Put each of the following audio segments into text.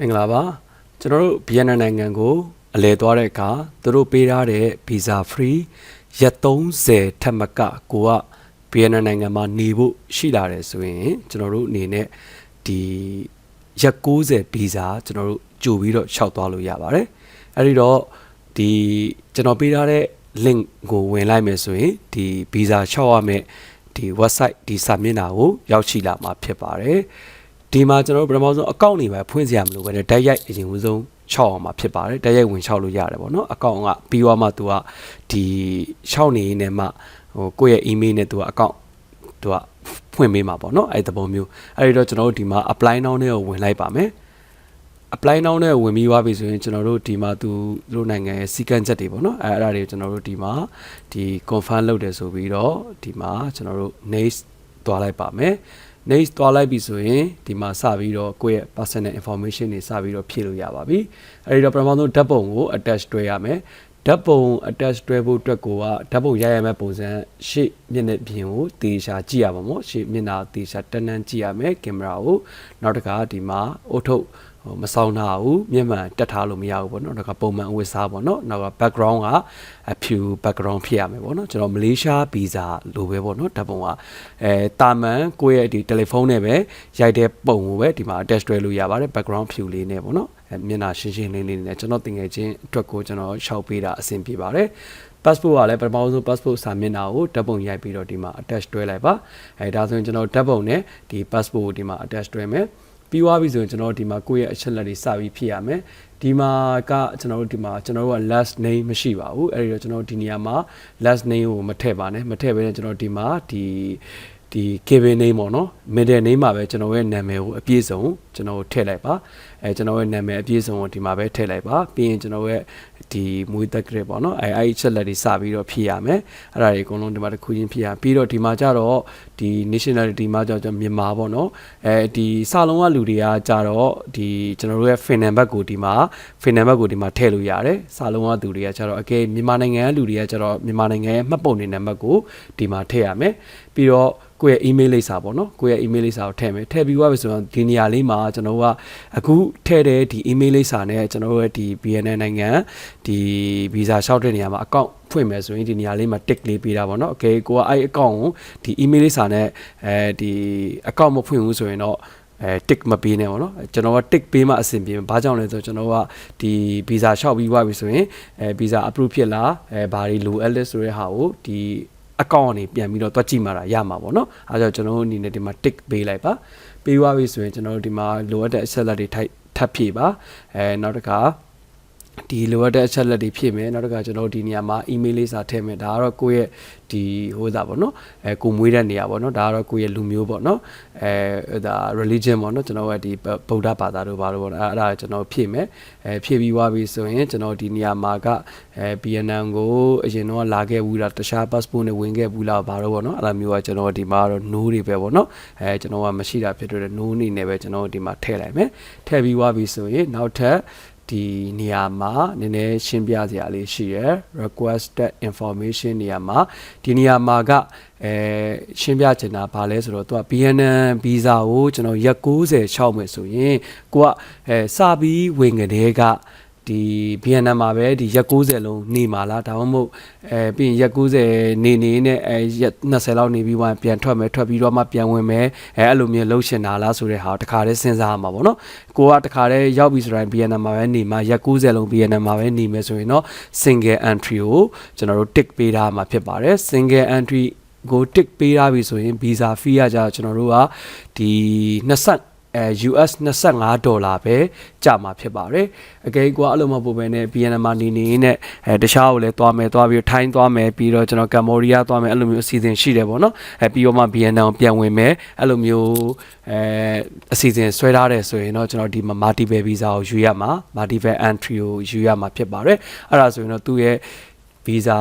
မင်္ဂလာပါကျွန်တော်တို့ဗီယက်နမ်နိုင်ငံကိုအလဲသွားတဲ့အခါသူတို့ပေးထားတဲ့ visa free ရက်30ထက်မကကိုကဗီယက်နမ်နိုင်ငံမှာနေဖို့ရှိလာတယ်ဆိုရင်ကျွန်တော်တို့အနေနဲ့ဒီရက်60 visa ကျွန်တော်တို့ကြိုပြီးတော့လျှောက်သွားလို့ရပါတယ်အဲဒီတော့ဒီကျွန်တော်ပေးထားတဲ့ link ကိုဝင်လိုက်မယ်ဆိုရင်ဒီ visa လျှောက်ရမယ်ဒီ website ဒီစာမျက်နှာကိုရောက်ရှိလာမှာဖြစ်ပါတယ် ဒီမှာကျွန်တော်တို့ပထမဆုံးအကောင့်တွေပဲဖွင့်စရာမလိုပဲနဲ့တိုက်ရိုက်အရင်ဦးဆုံးချောက်အောင်မှာဖြစ်ပါတယ်တိုက်ရိုက်ဝင်ချောက်လို့ရတယ်ပေါ့နော်အကောင့်ကပြီးသွားမှသူကဒီချောက်နေနေမှဟိုကိုယ့်ရဲ့ email နဲ့သူကအကောင့်သူကဖွင့်ပေးမှာပေါ့နော်အဲ့ဒီသဘောမျိုးအဲ့ဒီတော့ကျွန်တော်တို့ဒီမှာ apply now နဲ့ကိုဝင်လိုက်ပါမယ် apply now နဲ့ဝင်ပြီးသွားပြီဆိုရင်ကျွန်တော်တို့ဒီမှာသူတို့နိုင်ငံရဲ့စီကံချက်တွေပေါ့နော်အဲအဲ့ဒါတွေကိုကျွန်တော်တို့ဒီမှာဒီ confirm လုပ်တယ်ဆိုပြီးတော့ဒီမှာကျွန်တော်တို့ next သွားလိုက်ပါမယ် next သွားလိုက်ပြီဆိုရင်ဒီမှာစပြီးတော့ကိုယ့်ရဲ့ personal information တွေစပြီးတော့ဖြည့်လို့ရပါပြီအဲဒီတော့ပထမဆုံးဓာတ်ပုံကို attach တွဲရမယ်ဓာတ်ပုံ attach တွဲဖို့အတွက်ကိုကဓာတ်ပုံရရမယ့်ပုံစံရှေ့မျက်နှာပြင်ကိုတေချာကြည့်ရပါမို့ရှေ့မျက်နှာတေချာတန်းတန်းကြည့်ရမယ်ကင်မရာကိုနောက်တစ်ခါဒီမှာအုတ်ထုတ် ဟိုမဆောင်တာဘူးမျက်မှန်တက်ထားလို့မရဘူးပေါ့နော်နောက်ကပုံမှန်အဝတ်စားပေါ့နော်နောက်က background ကအဖြူ background ဖြစ်ရမယ်ပေါ့နော်ကျွန်တော်မလေးရှားဗီဇာလိုပဲပေါ့နော်ဓာတ်ပုံကအဲတာမန်ကိုယ့်ရဲ့ဒီတယ်လီဖုန်းနဲ့ပဲရိုက်တဲ့ပုံကိုပဲဒီမှာ attach တွဲလို့ရပါတယ် background ဖြူလေးနဲ့ပေါ့နော်အဲမျက်နှာရှင်းရှင်းလေးလေးနဲ့ကျွန်တော်တင်ငယ်ချင်းအတွက်ကိုကျွန်တော်ရှောက်ပေးတာအဆင်ပြေပါတယ် passport ကလည်းပထမဆုံး passport စာမျက်နှာကိုဓာတ်ပုံရိုက်ပြီးတော့ဒီမှာ attach တွဲလိုက်ပါအဲဒါဆိုရင်ကျွန်တော်ဓာတ်ပုံနဲ့ဒီ passport ကိုဒီမှာ attach တွဲမယ် ပြီးသွားပြီဆိုရင်ကျွန်တော်တို့ဒီမှာကိုယ့်ရဲ့အချက်လက်တွေစပြီးဖြည့်ရမယ်ဒီမှာကကျွန်တော်တို့ဒီမှာကျွန်တော်တို့က last name မရှိပါဘူးအဲ့ဒီတော့ကျွန်တော်တို့ဒီနေရာမှာ last name ကိုမထည့်ပါနဲ့မထည့်ဘဲနဲ့ကျွန်တော်ဒီမှာဒီဒီ cabin name ပေါ့နော် middle name မှာပဲကျွန်တော်ရဲ့နာမည်ကိုအပြည့်စုံကျွန်တော်ထည့်လိုက်ပါအဲကျွန်တော်ရဲ့နာမည်အပြည့်စုံကိုဒီမှာပဲထည့်လိုက်ပါပြီးရင်ကျွန်တော်ရဲ့ဒီမွေးသက်ကရပေါ့နော်အဲအဲ့ချက်လက်တွေစပြီးတော့ဖြည့်ရမယ်အဲ့ဒါတွေအကုန်လုံးဒီမှာတစ်ခုချင်းဖြည့်ရပြီးတော့ဒီမှာကျတော့ဒီ nationality မှာကျတော့မြန်မာပေါ့နော်အဲဒီစာလုံးကလူတွေကကျတော့ဒီကျွန်တော်တို့ရဲ့ fin number ကိုဒီမှာ fin number ကိုဒီမှာထည့်လို့ရတယ်စာလုံးကသူတွေကကျတော့အကဲမြန်မာနိုင်ငံကလူတွေကကျတော့မြန်မာနိုင်ငံရဲ့မှတ်ပုံတင်နံပါတ်ကိုဒီမှာထည့်ရမယ်ပြီးတော့ကိုယ့်ရဲ့ email လိပ်စာပေါ့နော်ကိုယ့်ရဲ့ email လိပ်စာကိုထည့်မယ်ထည့်ပြီးသွားပြီဆိုတော့ဒီနေရာလေးမှာကျွန်တော်ကအခုထည့်တဲ့ဒီ email လိပ်စာနဲ့ကျွန်တော်တို့ရဲ့ဒီ BNN နိုင်ငံဒီ visa လျှောက်တဲ့နေရာမှာ account ဖွင့်မယ်ဆိုရင်ဒီနေရာလေးမှာ tick လေးပေးတာပေါ့နော်။ Okay ကိုကအဲ့ account ကိုဒီ email လိပ်စာနဲ့အဲဒီ account မဖွင့်ဘူးဆိုရင်တော့အဲ tick မပေးနဲ့ပေါ့နော်ကျွန်တော်က tick ပေးမှအဆင်ပြေမှာဘာကြောင့်လဲဆိုတော့ကျွန်တော်ကဒီ visa လျှောက်ပြီးသွားပြီဆိုရင်အဲ visa approve ဖြစ်လားအဲဘာတွေလိုအပ်လဲဆိုတဲ့ဟာကိုဒီအကောင့်ကနေပြန်ပြီးတော့တွက်ကြည့်မှတာရမှာပေါ့နော်အဲဒါကြောင့်ကျွန်တော်တို့အနေနဲ့ဒီမှာ tick ပေးလိုက်ပါပေးသွားပြီဆိုရင်ကျွန်တော်တို့ဒီမှာလိုအပ်တဲ့အချက်လက်တွေထိုက်ထပ်ဖြည့်ပါအဲနောက်တစ်ခါ ဒီလိုအပ်တဲ့အချက်လက်တွေဖြည့်မယ်နောက်တစ်ခါကျွန်တော်တို့ဒီနေရာမှာ email လေးစာထည့်မယ်ဒါကတော့ကိုယ့်ရဲ့ဒီဟိုသားပေါ့နော်အဲကိုမွေးတဲ့နေရာပေါ့နော်ဒါကတော့ကိုယ့်ရဲ့လူမျိုးပေါ့နော်အဲဒါ religion ပေါ့နော်ကျွန်တော်ကဒီဗုဒ္ဓဘာသာတို့ဘာလို့ပေါ့နော်အဲ့ဒါကျွန်တော်ဖြည့်မယ်အဲဖြည့်ပြီးသွားပြီဆိုရင်ကျွန်တော်ဒီနေရာမှာကအဲ BNN ကိုအရင်တော့လာခဲ့ဘူးလားတခြား passport နဲ့ဝင်ခဲ့ဘူးလားဘာလို့ပေါ့နော်အဲ့လိုမျိုးကကျွန်တော်ဒီမှာတော့ no တွေပဲပေါ့နော်အဲကျွန်တော်ကမရှိတာဖြစ်တဲ့ no အနေနဲ့ပဲကျွန်တော်ဒီမှာထည့်လိုက်မယ်ထည့်ပြီးသွားပြီဆိုရင်နောက်ထပ် ဒီနေရာမှာနည်းနည်းရှင်းပြစရာလေးရှိရယ် requested information နေရာမှာဒီနေရာမှာကအဲရှင်းပြချင်တာဘာလဲဆိုတော့သူက BNN visa ကိုကျွန်တော်ရက်60ချောက်မယ်ဆိုရင်ကိုကအဲစပြီးဝင်ကလေးက ဒီ BNN မှာပဲဒီရက်60လုံးနေမှာလားဒါမှမဟုတ်အဲပြီးရင်ရက်60နေနေနဲ့အဲရက်20လောက်နေပြီးမှပြန်ထွက်မယ်ထွက်ပြီးတော့မှပြန်ဝင်မယ်အဲအဲ့လိုမျိုးလှုပ်ရှင်တာလားဆိုတဲ့ဟာတခါတည်းစဉ်းစားရမှာပေါ့နော်ကိုကတခါတည်းရောက်ပြီဆိုရင် BNN မှာပဲနေမှာရက်60လုံး BNN မှာပဲနေမယ်ဆိုရင်တော့ single entry ကိုကျွန်တော်တို့ tick ပေးထားမှာဖြစ်ပါတယ် single entry ကို tick ပေးထားပြီဆိုရင် visa fee ကကြတော့ကျွန်တော်တို့ကဒီ20 အဲ US 25ဒေါ်လာပဲကြာမှာဖြစ်ပါတယ်အကယ်ကွာအဲ့လိုမပို့ပဲနဲ့ BNN မှာနေနေနဲ့အဲတခြားကိုလည်းသွားမယ်သွားပြီးထိုင်းသွားမယ်ပြီးတော့ကျွန်တော်ကမ္ဘောဒီးယားသွားမယ်အဲ့လိုမျိုးအစီအစဉ်ရှိတယ်ပေါ့နော်အဲပြီးတော့မှ BNN ကိုပြန်ဝင်မယ်အဲ့လိုမျိုးအဲအစီအစဉ်ဆွဲထားတယ်ဆိုရင်တော့ကျွန်တော်ဒီမှာ multiple visa ကိုယူရမှာ multiple entry ကိုယူရမှာဖြစ်ပါတယ်အဲ့ဒါဆိုရင်တော့သူ့ရဲ့ visa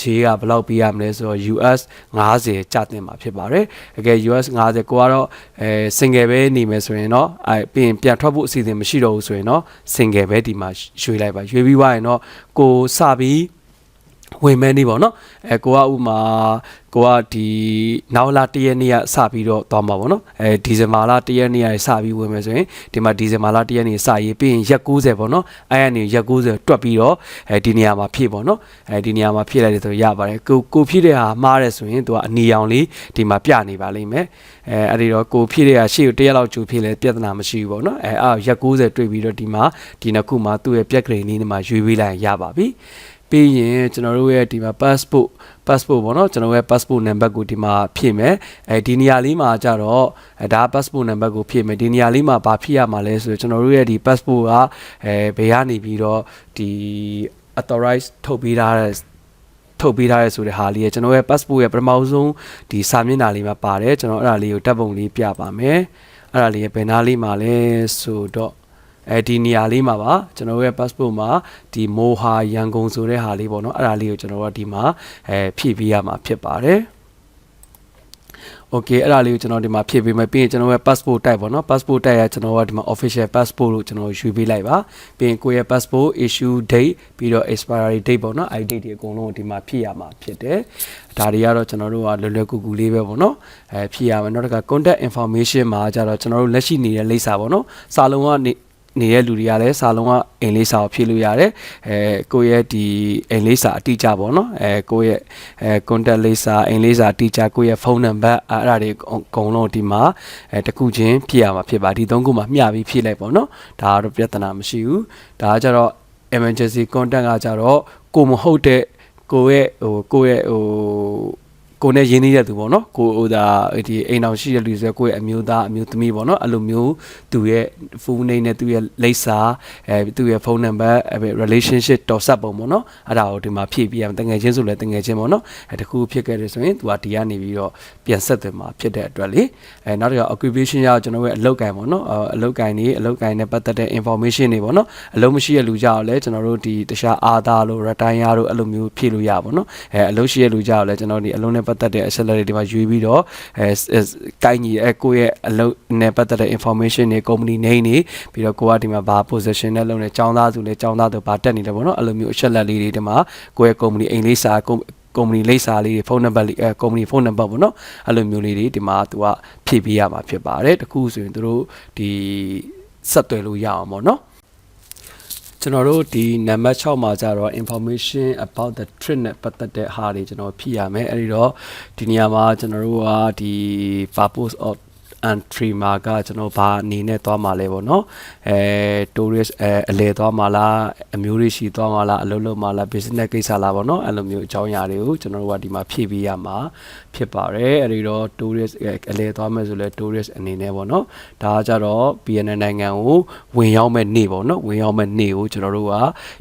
ခြေးကဘယ်လောက်ပေးရမလဲဆိုတော့ US 50ကျတင်မှာဖြစ်ပါတယ်။အကယ် US 50ကိုကတော့အဲ single ပဲနေမယ်ဆိုရင်တော့အဲပြီးရင်ပြန်ထွက်ဖို့အစီအစဉ်မရှိတော့ဘူးဆိုရင်တော့ single ပဲဒီမှာရွေးလိုက်ပါရွေးပြီးွားရင်တော့ကိုစပြီး ဝင်မဲနေပေါ့နော်အဲကိုကဥမာကိုကဒီနောက်လာတရက်နေ့ကစပြီးတော့သွားမှာပေါ့နော်အဲဒီဇင်ဘာလတရက်နေ့ကစပြီးဝင်မယ်ဆိုရင်ဒီမှာဒီဇင်ဘာလတရက်နေ့စရေးပြီးရင်ရက်90ပေါ့နော်အဲကနေရက်90တွက်ပြီးတော့အဲဒီနေရာမှာဖြည့်ပေါ့နော်အဲဒီနေရာမှာဖြည့်လိုက်တယ်ဆိုရပါတယ်ကိုကိုဖြည့်တဲ့ဟာမှားတယ်ဆိုရင်သူကအနီရောင်လေးဒီမှာပြနေပါလိမ့်မယ်အဲအဲ့ဒီတော့ကိုဖြည့်တဲ့ဟာရှေ့ကိုတရက်လောက်ကြိုဖြည့်လဲပြဿနာမရှိဘူးပေါ့နော်အဲအာရက်90တွေ့ပြီးတော့ဒီမှာဒီနှစ်ခုမှာသူ့ရဲ့ပြက်ကလေးလေးနဲ့မှာရွေးပေးလိုက်ရင်ရပါပြီ ပြီးရင်ကျွန်တော်တို့ရဲ့ဒီမှာ passport passport ပေါ့နော်ကျွန်တော်ရဲ့ passport number ကိုဒီမှာဖြည့်မယ်အဲဒီနေရာလေးမှာကြတော့အဲဒါ passport number ကိုဖြည့်မယ်ဒီနေရာလေးမှာဘာဖြည့်ရမှာလဲဆိုတော့ကျွန်တော်တို့ရဲ့ဒီ passport ကအဲဘယ်ကနေပြီးတော့ဒီ authorize ထုတ်ပေးထားတဲ့ထုတ်ပေးထားရဲဆိုတဲ့ဟာလေးရဲ့ကျွန်တော်ရဲ့ passport ရဲ့ပထမဆုံးဒီစာမျက်နှာလေးမှာပါတယ်ကျွန်တော်အဲ့ဒါလေးကိုတပ်ပုံလေးပြပါမယ်အဲ့ဒါလေးရဲ့ဘယ်နာလေးမှာလဲဆိုတော့ အဲဒီနေရာလေးမှာပါကျွန်တော်ရဲ့ passport မှာဒီမိုဟာရန်ကုန်ဆိုတဲ့ဟာလေးပေါ့နော်အဲ့ဒါလေးကိုကျွန်တော်ကဒီမှာအဲဖြည့်ပေးရမှာဖြစ်ပါတယ်โอเคအဲ့ဒါလေးကိုကျွန်တော်ဒီမှာဖြည့်ပေးမယ်ပြီးရင်ကျွန်တော်ရဲ့ passport type ပေါ့နော် passport type ကကျွန်တော်ကဒီမှာ official passport လို့ကျွန်တော်ယူပေးလိုက်ပါပြီးရင်ကိုယ့်ရဲ့ passport issue date ပြီးတော့ expiry date ပေါ့နော် ID တွေအကုန်လုံးကိုဒီမှာဖြည့်ရမှာဖြစ်တယ်ဒါတွေကတော့ကျွန်တော်တို့ကလွယ်လွယ်ကူကူလေးပဲပေါ့နော်အဲဖြည့်ရမယ်နောက်တစ်ခါ contact information မှာကျတော့ကျွန်တော်တို့လက်ရှိနေတဲ့လိပ်စာပေါ့နော်စာလုံးကနေ နေတဲ့လူတွေကလည်းစာလုံးကအိမ်လေးစာကိုဖြည့်လို့ရတယ်အဲကိုယ့်ရဲ့ဒီအိမ်လေးစာအတိအကျပေါ့နော်အဲကိုယ့်ရဲ့အဲ contact လေးစာအိမ်လေးစာအတိအကျကိုယ့်ရဲ့ဖုန်းနံပါတ်အဲ့ဒါတွေအကုန်လုံးဒီမှာအဲတစ်ခုချင်းဖြည့်ရမှာဖြစ်ပါဒီသုံးခုမှာမျှပြီးဖြည့်လိုက်ပေါ့နော်ဒါကတော့ပြဿနာမရှိဘူးဒါကကြတော့ emergency contact ကကြတော့ကိုမဟုတ်တဲ့ကိုယ့်ရဲ့ဟိုကိုယ့်ရဲ့ဟို ကိုနဲ့ရင်းနှီးတဲ့သူပေါ့နော်ကိုဟိုဒါဒီအိမ်အောင်ရှိတဲ့လူဆိုကိုယ့်ရဲ့အမျိုးသားအမျိုးသမီးပေါ့နော်အဲ့လိုမျိုးသူရဲ့ full name နဲ့သူရဲ့လိပ်စာအဲသူရဲ့ဖုန်းနံပါတ်အဲ relationship တော်ဆက်ပုံပေါ့နော်အဲ့ဒါကိုဒီမှာဖြည့်ပြရမယ်တငယ်ချင်းဆိုလဲတငယ်ချင်းပေါ့နော်အဲတခုဖြစ်ခဲ့တယ်ဆိုရင်သူကဒီကနေပြီးတော့ပြန်ဆက်သွယ်မှာဖြစ်တဲ့အတွက်လေအဲနောက်တစ်ခါ occupation ရကျွန်တော်ရဲ့အလုပ်ကိုင်ပေါ့နော်အလုပ်ကိုင်နေအလုပ်ကိုင်နဲ့ပတ်သက်တဲ့ information တွေပေါ့နော်အလုပ်မရှိတဲ့လူကြောက်လဲကျွန်တော်တို့ဒီတခြားအာသာလို့ retire လို့အဲ့လိုမျိုးဖြည့်လို့ရပါပေါ့နော်အဲအလုပ်ရှိတဲ့လူကြောက်လဲကျွန်တော်ဒီအလုပ်နဲ့ပတ်သက်တဲ့ accelerate တွေမှာရွေးပြီးတော့အဲကိုင်းကြီးအဲကိုယ့်ရဲ့အလုပ်နဲ့ပတ်သက်တဲ့ information တွေ company name တွေပြီးတော့ကိုကဒီမှာဘာ position နဲ့လုပ်နေចောင်းသားစုလဲចောင်းသားသူဘာတက်နေလဲပေါ့နော်အဲ့လိုမျိုးအချက်လက်လေးတွေဒီမှာကိုယ့်ရဲ့ company အိမ်လေးစာကုမ္ပဏီလိပ်စာလေးတွေဖုန်းနံပါတ်လေးအဲကုမ္ပဏီဖုန်းနံပါတ်ပေါ့နော်အဲ့လိုမျိုးလေးတွေဒီမှာသူကဖြည့်ပေးရမှာဖြစ်ပါတယ်တခုဆိုရင်သူတို့ဒီဆက်သွယ်လို့ရအောင်ပေါ့နော် ကျွန်တော်တို့ဒီနံပါတ်6မှာကျတော့ information about the trip နဲ့ပတ်သက်တဲ့ဟာတွေကျွန်တော်ဖြည့်ရမယ်အဲဒီတော့ဒီနေရာမှာကျွန်တော်တို့ကဒီ purpose of entry မှာကကျွန်တော်ဘာအနေနဲ့သွားမှာလဲပေါ့နော်အဲ tourist အဲအလဲသွားမှာလားအမျိုးတွေရှိသွားမှာလားအလုပ်လုပ်မှာလား business ကိစ္စလားပေါ့နော်အဲ့လိုမျိုးအကြောင်းအရာတွေကိုကျွန်တော်တို့ကဒီမှာဖြည့်ပေးရမှာဖြစ်ပါတယ်အဲဒီတော့ tourist အလဲသွားမယ်ဆိုလဲ tourist အနေနဲ့ပေါ့နော်ဒါကကြတော့ BNN နိုင်ငံကိုဝင်ရောက်မဲ့နေ့ပေါ့နော်ဝင်ရောက်မဲ့နေ့ကိုကျွန်တော်တို့က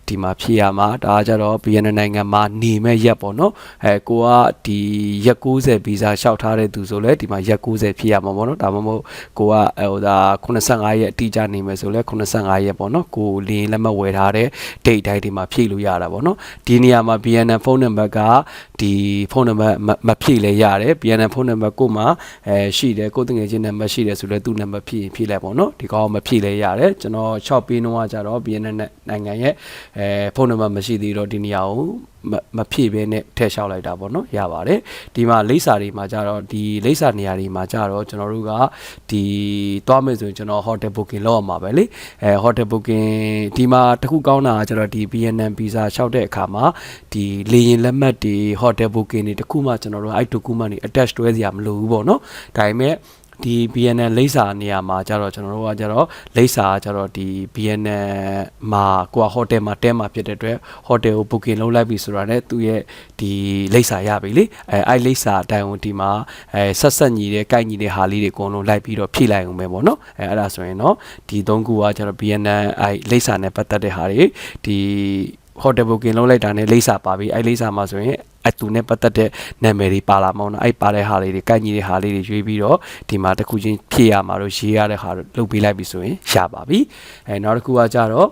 ဒီမှာဖြည့်ရမှာဒါကကြတော့ BNN နိုင်ငံမှာနေမဲ့ရက်ပေါ့နော်အဲကိုကဒီရက်90ဗီဇာလျှောက်ထားတဲ့သူဆိုလဲဒီမှာရက်90ဖြည့်ရမှာပေါ့နော်ဒါမှမဟုတ်ကိုကဟိုဒါ85ရက်အတိအကျနေမယ်ဆိုလဲ85ရက်ပေါ့နော်ကိုလင်းလက်မှတ်ဝယ်ထားတဲ့ date တိုင်းဒီမှာဖြည့်လို့ရတာပေါ့နော်ဒီနေရာမှာ BNN ဖုန်းနံပါတ်ကဒီဖုန်းနံပါတ်မဖြည့်လဲရတယ် BNN ဖုန်းနံပါတ်ကိုမှအဲရှိတယ်ကိုတငယ်ချင်းနံပါတ်ရှိတယ်ဆိုလဲသူ့နံပါတ်ဖြည့်ရင်ဖြည့်လိုက်ပေါ့နော်ဒီကောင်မဖြည့်လဲရတယ်ကျွန်တော်6ပေးနှုန်းကကြတော့ BNN နိုင်ငံရဲ့အဲဖုန်းနံပါတ်မရှိသေးတော့ဒီနေရာကိုမဖြည့်ဘဲနဲ့ထည့်လျှောက်လိုက်တာပေါ့နော်ရပါတယ်ဒီမှာလိပ်စာတွေမှာကြတော့ဒီလိပ်စာနေရာတွေမှာကြတော့ကျွန်တော်တို့ကဒီသွားမယ်ဆိုရင်ကျွန်တော် hotel booking လုပ်ရမှာပဲလေအဲ hotel booking ဒီမှာတခုကောင်းတာကကျတော့ဒီ BNN visa လျှောက်တဲ့အခါမှာဒီလေရင်လက်မှတ်တွေ hotel booking တွေတခုမှကျွန်တော်တို့အဲ့ document တွေ attach တွဲစရာမလိုဘူးပေါ့နော်ဒါပေမဲ့ ဒီ BNN လိပ်စာနေရာမှာကျတော့ကျွန်တော်တို့ကကျတော့လိပ်စာကကျတော့ဒီ BNN မှာကိုကဟိုတယ်မှာတဲမှာဖြစ်တဲ့အတွက်ဟိုတယ်ကို booking လုပ်လိုက်ပြီဆိုတာနဲ့သူ့ရဲ့ဒီလိပ်စာရပြီလေအဲအဲ့လိပ်စာအတိုင်းဝင်ဒီမှာအဲဆက်ဆက်ညီတဲ့ကိုက်ညီတဲ့ဟာလေးတွေအကုန်လုံးလိုက်ပြီးတော့ဖြည့်လိုက်အောင်ပဲပေါ့နော်အဲအဲ့ဒါဆိုရင်တော့ဒီသုံးခုကကျတော့ BNN အဲလိပ်စာနဲ့ပတ်သက်တဲ့ဟာတွေဒီ hotel booking လုပ်လိုက်တာနဲ့လိပ်စာပါပြီအဲ့လိပ်စာမှာဆိုရင် အတူနဲ့ပတ်သက်တဲ့နာမည်တွေပါလာမအောင်နော်အဲ့ပါတဲ့ဟာလေးတွေကန့်ညီတဲ့ဟာလေးတွေရွေးပြီးတော့ဒီမှာတစ်ခုချင်းဖြည့်ရမှာတော့ရေးရတဲ့ဟာလုပ်ပေးလိုက်ပြီဆိုရင်ရပါပြီအဲနောက်တစ်ခုကကြတော့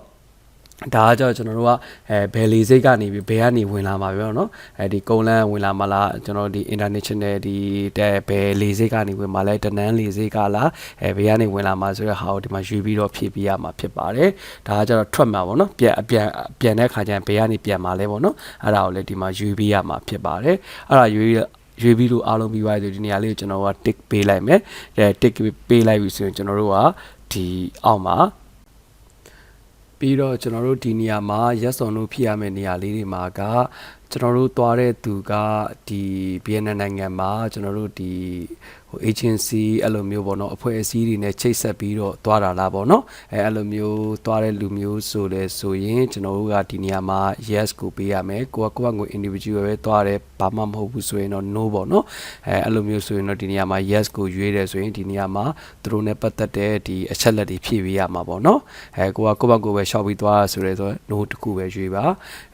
ဒါကကြောင့်ကျွန်တော်တို့ကအဲဘယ်လေစိတ်ကနေပြီးဘယ်ကနေဝင်လာမှာပြောเนาะအဲဒီကုန်းလန်းဝင်လာမှာလားကျွန်တော်ဒီ international ဒီတဲ့ဘယ်လေစိတ်ကနေဝင်မှာလဲတနန်းလေစိတ်ကလားအဲဘယ်ကနေဝင်လာမှာဆိုတဲ့ဟာကိုဒီမှာယူပြီးတော့ဖြည့်ပြရမှာဖြစ်ပါတယ်ဒါကကြောင့်ထွက်မှာပေါ့เนาะပြန်အပြန်ပြန်တဲ့ခါကျရင်ဘယ်ကနေပြန်မှာလဲပေါ့เนาะအဲ့ဒါကိုလည်းဒီမှာယူပြီးရမှာဖြစ်ပါတယ်အဲ့ဒါယူရွေးပြီးလို့အားလုံးပြီးသွားပြီဆိုဒီနေရာလေးကိုကျွန်တော်က tick ပေးလိုက်မယ်အဲ tick ပေးလိုက်ပြီဆိုရင်ကျွန်တော်တို့ကဒီအောက်မှာ ပြီးတော့ကျွန်တော်တို့ဒီနေရာမှာ yes or no ဖြစ်ရမယ့်နေရာလေးတွေမှာကကျွန်တော်တို့သွားတဲ့သူကဒီဗီယက်နမ်နိုင်ငံမှာကျွန်တော်တို့ဒီဟို agency အဲ့လိုမျိုးပေါ့နော်အဖွဲ့အစည်းတွေနဲ့ချိတ်ဆက်ပြီးတော့သွားတာလားပေါ့နော်အဲအဲ့လိုမျိုးသွားတဲ့လူမျိုးဆိုလဲဆိုရင်ကျွန်တော်တို့ကဒီနေရာမှာ yes ကိုပေးရမယ်ကိုကကိုကကို individual ပဲသွားတယ်ဘာမှမဟုတ်ဘူးဆိုရင်တော့ no ပေါ့နော်အဲအဲ့လိုမျိုးဆိုရင်တော့ဒီနေရာမှာ yes ကိုရွေးတယ်ဆိုရင်ဒီနေရာမှာသူတို့နဲ့ပတ်သက်တဲ့ဒီအချက်လက်တွေဖြည့်ပေးရမှာပေါ့နော်အဲကိုကကိုကကိုပဲရှောက်ပြီးသွားဆိုရဲဆို no တခုပဲရွေးပါ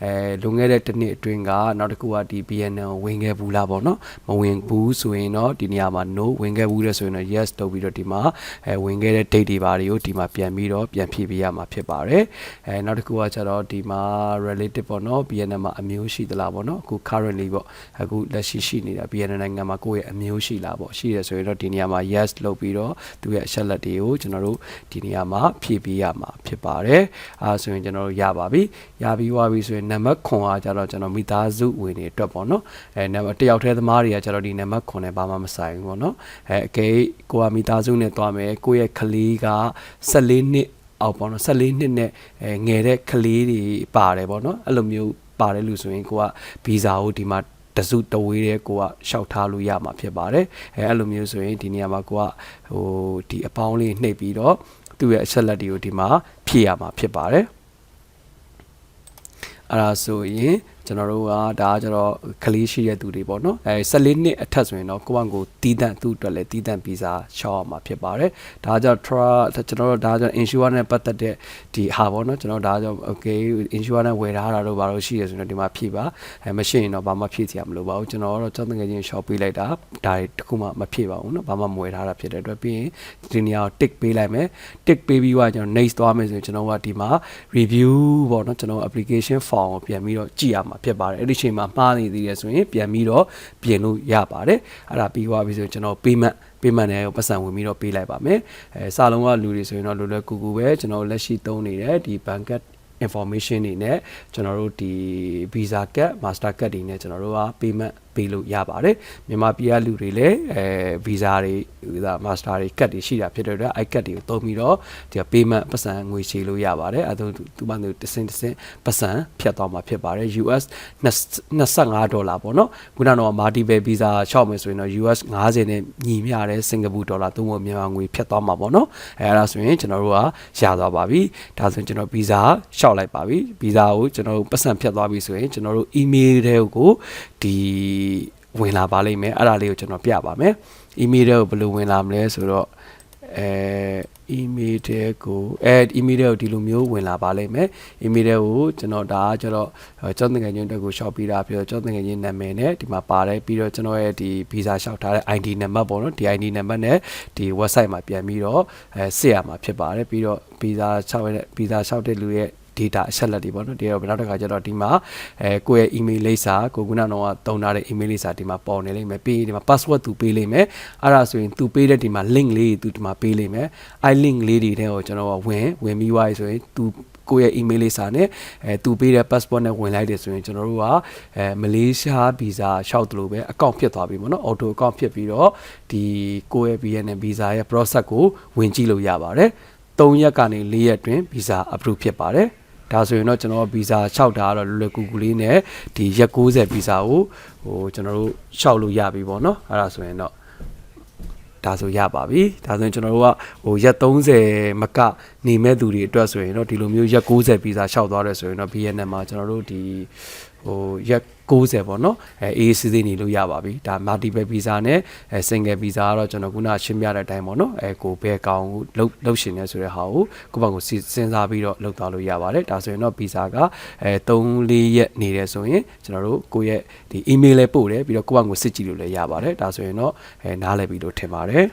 အဲလွန်ခဲ့တဲ့တစ်နှစ်အတွင်းကနောက်တစ်ခုကဒီ BNN ဝင်ခဲ့ဘူးလားပေါ့နော်မဝင်ဘူးဆိုရင်တော့ဒီနေရာမှာ no ဝင်ခဲ့ဘူးလဲဆိုရင်တော့ yes လုပ်ပြီးတော့ဒီမှာအဲဝင်ခဲ့တဲ့ date တွေပါတွေကိုဒီမှာပြန်ပြီးတော့ပြန်ဖြည့်ပေးရမှာဖြစ်ပါတယ်အဲနောက်တစ်ခုကကျတော့ဒီမှာ relative ပေါ့နော် BNN မှာအမျိုးရှိသလားပေါ့နော်အခု currently ပေါ့အခုလက်ရှိရှိနေတာ BNN နိုင်ငံမှာကိုယ့်ရဲ့အမျိုးရှိလားပေါ့ရှိတယ်ဆိုရင်တော့ဒီနေရာမှာ yes လုပ်ပြီးတော့သူရဲ့အချက်လက်တွေကိုကျွန်တော်တို့ဒီနေရာမှာဖြည့်ပေးရမှာဖြစ်ပါတယ်အဲဆိုရင်ကျွန်တော်တို့ရပါပြီရပြီးသွားပြီဆိုရင်နံပါတ်ခွန်အားကျတော့ကျွန်တော်မိသားစုဝင်တွေအတွက်ပေါ့နော်အဲနံပါတ်တယောက်တည်းသမားတွေကကျတော့ဒီနံပါတ်ခွန်နဲ့ဘာမှမဆိုင်ဘူးပေါ့နော်အဲအကဲကိုကမိသားစုနဲ့တွားမယ်ကိုယ့်ရဲ့ကလေးက14နှစ်အောက်ပေါ့နော်14နှစ်နဲ့အဲငယ်တဲ့ကလေးတွေပါတယ်ပေါ့နော်အဲ့လိုမျိုးပါတယ်လို့ဆိုရင်ကိုကဗီဇာကိုဒီမှာတစုတဝေးတဲ့ကိုကရှောက်ထားလို့ရမှာဖြစ်ပါတယ်အဲအဲ့လိုမျိုးဆိုရင်ဒီနေရာမှာကိုကဟိုဒီအပေါင်းလေးနှိပ်ပြီးတော့သူ့ရဲ့အချက်လက်တွေကိုဒီမှာဖြည့်ရမှာဖြစ်ပါတယ်အဲ့ဒါဆိုရင်ကျွန်တော်တို့ကဒါကကျတော့ကလေးရှိတဲ့သူတွေပေါ့နော်အဲ14နှစ်အထက်ဆိုရင်တော့ကိုယ့်ဘကိုတီးတန့်သူ့အတွက်လည်းတီးတန့်ဗီဇာရှောက်ရမှာဖြစ်ပါတယ်ဒါကြောင့် tra ကျွန်တော်တို့ဒါကြောင့် insurance နဲ့ပတ်သက်တဲ့ဒီဟာပေါ့နော်ကျွန်တော်ဒါကြောင့် okay insurance နဲ့ဝယ်ထားတာတော့ဘာလို့ရှိရဆိုတော့ဒီမှာဖြည့်ပါအဲမရှိရင်တော့ဘာမှဖြည့်စရာမလိုပါဘူးကျွန်တော်တော့ကျောင်းငယ်ချင်းရှောက်ပေးလိုက်တာဒါတွေတခုမှမဖြည့်ပါဘူးနော်ဘာမှမဝယ်ထားတာဖြစ်တဲ့အတွက်ပြီးရင်ဒီနေရာကို tick ပေးလိုက်မယ် tick ပေးပြီးတော့ကျွန်တော် next သွားမယ်ဆိုရင်ကျွန်တော်ကဒီမှာ review ပေါ့နော်ကျွန်တော် application form ကိုပြန်ပြီးတော့ကြည့်ရမှာဖြစ်ပါတယ်အဲ့ဒီချိန်မှာမှားနေသေးတယ်ဆိုရင်ပြန်ပြီးတော့ပြင်လို့ရပါတယ်အဲ့ဒါပြီးသွားပြီဆိုရင်ကျွန်တော် payment payment နဲ့ပတ်စံဝင်ပြီးတော့ပေးလိုက်ပါမယ်အဲစာလုံးကလူတွေဆိုရင်တော့လွယ်လွယ်ကူကူပဲကျွန်တော်လက်ရှိသုံးနေတဲ့ဒီ bank information တွေနဲ့ကျွန်တော်တို့ဒီ visa card master card တွေနဲ့ကျွန်တော်တို့က payment ပေးလို့ရပါတယ်မြန်မာပြည်ကလူတွေလည်းအဲ visa တွေ visa master တွေ card တွေရှိတာဖြစ်တဲ့အတွက် i card တွေကိုသုံးပြီးတော့ဒီ payment ပတ်စံငွေချေလို့ရပါတယ်အဲဒါသူမှသူတစ်စင်တစ်စင်ပတ်စံဖြတ်သွားမှာဖြစ်ပါတယ် US 25ဒေါ်လာပေါ့နော်ခုနကတော့ multiple visa ရှောက်မယ်ဆိုရင်တော့ US 50နဲ့ညီမျှတဲ့စင်ကာပူဒေါ်လာသုံးဖို့မြန်မာငွေဖြတ်သွားမှာပေါ့နော်အဲအဲ့ဒါဆိုရင်ကျွန်တော်တို့ကရသွားပါပြီဒါဆိုရင်ကျွန်တော် visa ရှောက်လိုက်ပါပြီ visa ကိုကျွန်တော်တို့ပတ်စံဖြတ်သွားပြီဆိုရင်ကျွန်တော်တို့ email တွေကိုဒီဝင်လာပါလိမ့်မယ်အဲ့ဒါလေးကိုကျွန်တော်ပြပါမယ် email တွေကိုဘယ်လိုဝင်လာမလဲဆိုတော့အဲ email တွေကိုအဲ email တွေကိုဒီလိုမျိုးဝင်လာပါလိမ့်မယ် email တွေကိုကျွန်တော်ဒါကကျတော့ကျောင်းတငယ်ချင်းတက်ကိုရှောက်ပြီးတာပြီးတော့ကျောင်းတငယ်ချင်းနာမည်နဲ့ဒီမှာပါတယ်ပြီးတော့ကျွန်တော်ရဲ့ဒီ visa ရှောက်ထားတဲ့ ID နံပါတ်ပေါ့နော်ဒီ ID နံပါတ်နဲ့ဒီ website မှာပြန်ပြီးတော့အဲစစ်ရမှာဖြစ်ပါတယ်ပြီးတော့ visa ရှောက်ရတဲ့ visa ရှောက်တဲ့လူရဲ့ data အချက်လက်တွေပေါ့နော်ဒီတော့နောက်တစ်ခါကျတော့ဒီမှာအဲကိုယ့်ရဲ့ email လိပ်စာကိုခုနကတော့တုံထားတဲ့ email လိပ်စာဒီမှာပေါ်နေလိမ့်မယ်ပြီးဒီမှာ password သူပေးလိမ့်မယ်အဲ့ဒါဆိုရင်သူပေးတဲ့ဒီမှာ link လေးသူဒီမှာပေးလိမ့်မယ်အဲ့ link လေးတွေတဲ့ကိုကျွန်တော်ကဝင်ဝင်ပြီးွားရဆိုရင်သူကိုယ့်ရဲ့ email လေးစာနဲ့အဲသူပေးတဲ့ passport နဲ့ဝင်လိုက်တယ်ဆိုရင်ကျွန်တော်တို့ကအဲမလေးရှား visa ရှောက်တယ်လို့ပဲ account ဖြစ်သွားပြီပေါ့နော် auto account ဖြစ်ပြီးတော့ဒီကိုယ့်ရဲ့ VN visa ရဲ့ process ကိုဝင်ကြည့်လို့ရပါတယ်3ရက်ကနေ4ရက်တွင် visa approve ဖြစ်ပါတယ် ဒါဆိုရင်တော့ကျွန်တော်ဗီဇာလျှောက်တာကတော့လွယ်လွယ်ကူကူလေးနဲ့ဒီရက်60ဗီဇာကိုဟိုကျွန်တော်တို့လျှောက်လို့ရပြီပေါ့နော်အဲ့ဒါဆိုရင်တော့ဒါဆိုရပါပြီဒါဆိုရင်ကျွန်တော်တို့ကဟိုရက်30မကနေမဲ့သူတွေအတွက်ဆိုရင်တော့ဒီလိုမျိုးရက်60ဗီဇာလျှောက်သွားတယ်ဆိုရင်တော့ BNN မှာကျွန်တော်တို့ဒီဟိုရက် 60ပေါ့နော်အဲ AAC သေးနေလို့ရပါပြီဒါ multiple visa နဲ့အဲ single visa ကတော့ကျွန်တော်ခုနရှင်းပြတဲ့အတိုင်းပေါ့နော်အဲကိုဘယ်ကောင်ကိုလှုပ်လှုပ်ရှင်နေဆိုတဲ့ဟာကိုကိုယ့်ဘက်ကိုစဉ်းစားပြီးတော့လှုပ်သွားလို့ရပါတယ်ဒါဆိုရင်တော့ visa ကအဲ3-4ရက်နေတယ်ဆိုရင်ကျွန်တော်တို့ကိုယ့်ရဲ့ဒီ email လေးပို့တယ်ပြီးတော့ကိုယ့်ဘက်ကိုစစ်ကြည့်လို့လည်းရပါတယ်ဒါဆိုရင်တော့အဲနားလည်ပြီလို့ထင်ပါတယ်